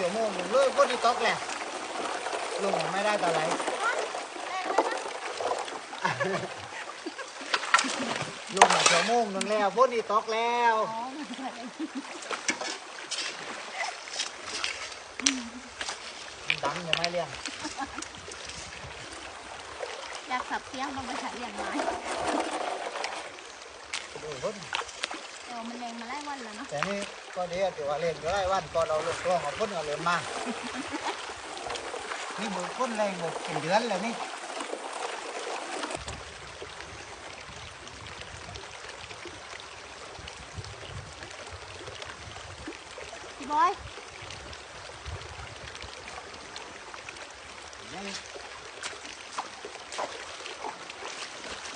ชั่วโมงหนึ่งเลยพวกนี้ตกแหละลงไม่ได้ต่อไรลงมาชั่วโมงหนึ่งแล้วพวกนี้ตกแล้วดังยังไม่เลี้ยงอยากสับเสียงมันไปใช้อย่างไรโอ้ยเพิ่นเออมันแรงมาไล่วันแล้วเนาะแต่นี่ ก็เดียวถือว่าเล่นก็ได้วันก็เราลงกล้องเอาพ่นเอาเลยมา นี่มือพ่นแรงหมดเป็นเดือนเลยนี่พี่บอย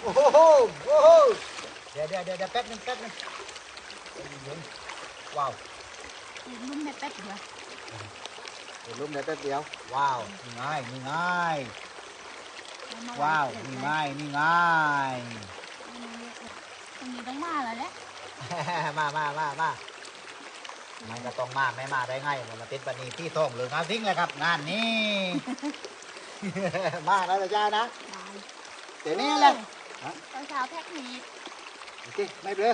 โอ้โหโอ้โหเดี๋ยวเดี๋ยวเดี๋ยวเดี๋ยวแป๊บนึงแป๊บนึง ว้าวลุ่มในแป๊บเดียวเดี๋ยวลุกได้แป๊บเดียว ว้าวนี่ง่ายนี่ง่ายเอมว้าวเสร็จนี่แล้ง่ายนี่ง่าย ตรงนี้ต้องมาแล้วแหละมามามามามันก็ต้องมาไม่มาได้ไงมันมาติดบันนี้ที่ท้องเหลืองานทิ้งเลยครับ งานนี้ มาแล้วจ้านะได้เดี๋ยวนี้แหละตอนเช้าแพ็คนี้โอเคไม่เป็นไร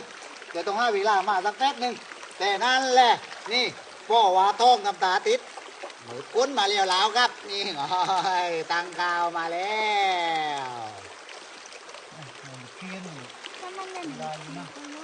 เดี๋ยวต้องให้เวลามาสักแป๊บหนึ่ง แต่นั่นแหละ นี่พ่อว่าท้องกับตาติดหมือนกุ้นมาเรียวแล้วครับ นี่โอ้ตังกาวมาแล้วเพี้ยนได้นะ